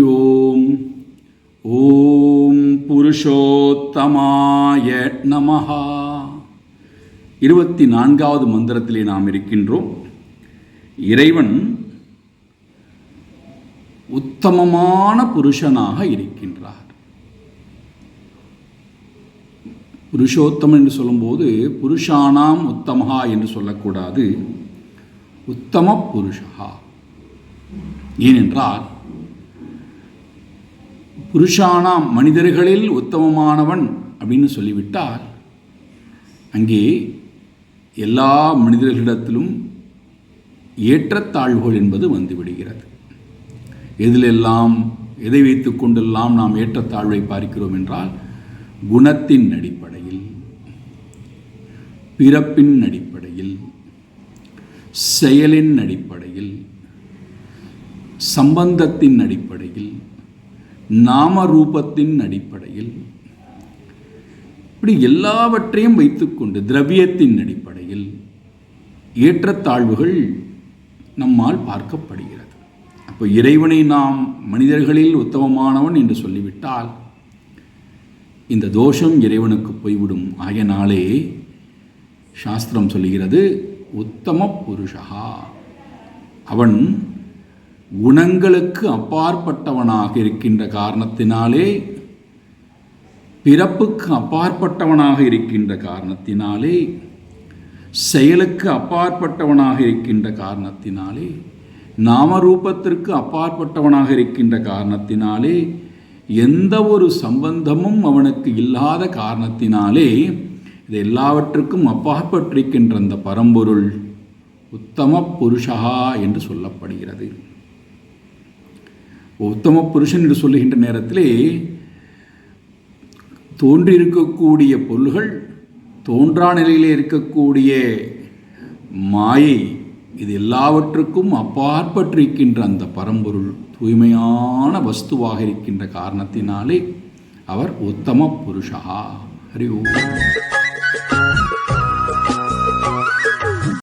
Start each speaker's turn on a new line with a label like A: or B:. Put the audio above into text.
A: ஓம் ஓம் புருஷோத்தமாய நமஹா இருபத்தி நான்காவது மந்திரத்திலே நாம் இருக்கின்றோம். இறைவன் உத்தமமான புருஷனாக இருக்கின்றார். புருஷோத்தமன் என்று சொல்லும்போது புருஷானாம் உத்தமஹா என்று சொல்லக்கூடாது. உத்தம புருஷா ஏனென்றால் புருஷானாம் மனிதர்களில் உத்தமமானவன் அப்படின்னு சொல்லிவிட்டால் அங்கே எல்லா மனிதர்களிடத்திலும் ஏற்றத்தாழ்வுகள் என்பது வந்துவிடுகிறது. எதிலெல்லாம் எதை வைத்து கொண்டெல்லாம் நாம் ஏற்றத்தாழ்வை பார்க்கிறோம் என்றால் குணத்தின் அடிப்படையில் பிறப்பின் அடிப்படையில் செயலின் அடிப்படையில் சம்பந்தத்தின் அடிப்படையில் நாம ரூபத்தின் அடிப்படையில். இப்படி எல்லாவற்றையும் வைத்துக்கொண்டு திரவியத்தின் அடிப்படையில் ஏற்றத்தாழ்வுகள் நம்மால் பார்க்கப்படுகிறது. அப்போ இறைவனை நாம் மனிதர்களில் உத்தமமானவன் என்று சொல்லிவிட்டால் இந்த தோஷம் இறைவனுக்கு போய்விடும். ஆகையினாலே சாஸ்திரம் சொல்லுகிறது உத்தம புருஷா அவன் குணங்களுக்கு அப்பாற்பட்டவனாக இருக்கின்ற காரணத்தினாலே பிறப்புக்கு அப்பாற்பட்டவனாக இருக்கின்ற காரணத்தினாலே செயலுக்கு அப்பாற்பட்டவனாக இருக்கின்ற காரணத்தினாலே நாமரூபத்திற்கு அப்பாற்பட்டவனாக இருக்கின்ற காரணத்தினாலே எந்த ஒரு சம்பந்தமும் அவனுக்கு இல்லாத காரணத்தினாலே இது எல்லாவற்றுக்கும் அப்பாற்பட்டிருக்கின்ற அந்த பரம்பொருள் உத்தம புருஷகா என்று சொல்லப்படுகிறது. உத்தம புருஷன் என்று சொல்லுகின்ற நேரத்திலே தோன்றியிருக்கக்கூடிய பொருள்கள் தோன்றா நிலையிலே இருக்கக்கூடிய மாயை இது எல்லாவற்றுக்கும் அப்பாற்பட்டிருக்கின்ற அந்த பரம்பொருள் தூய்மையான வஸ்துவாக இருக்கின்ற காரணத்தினாலே அவர் உத்தம புருஷா. ஹரி ஓம்.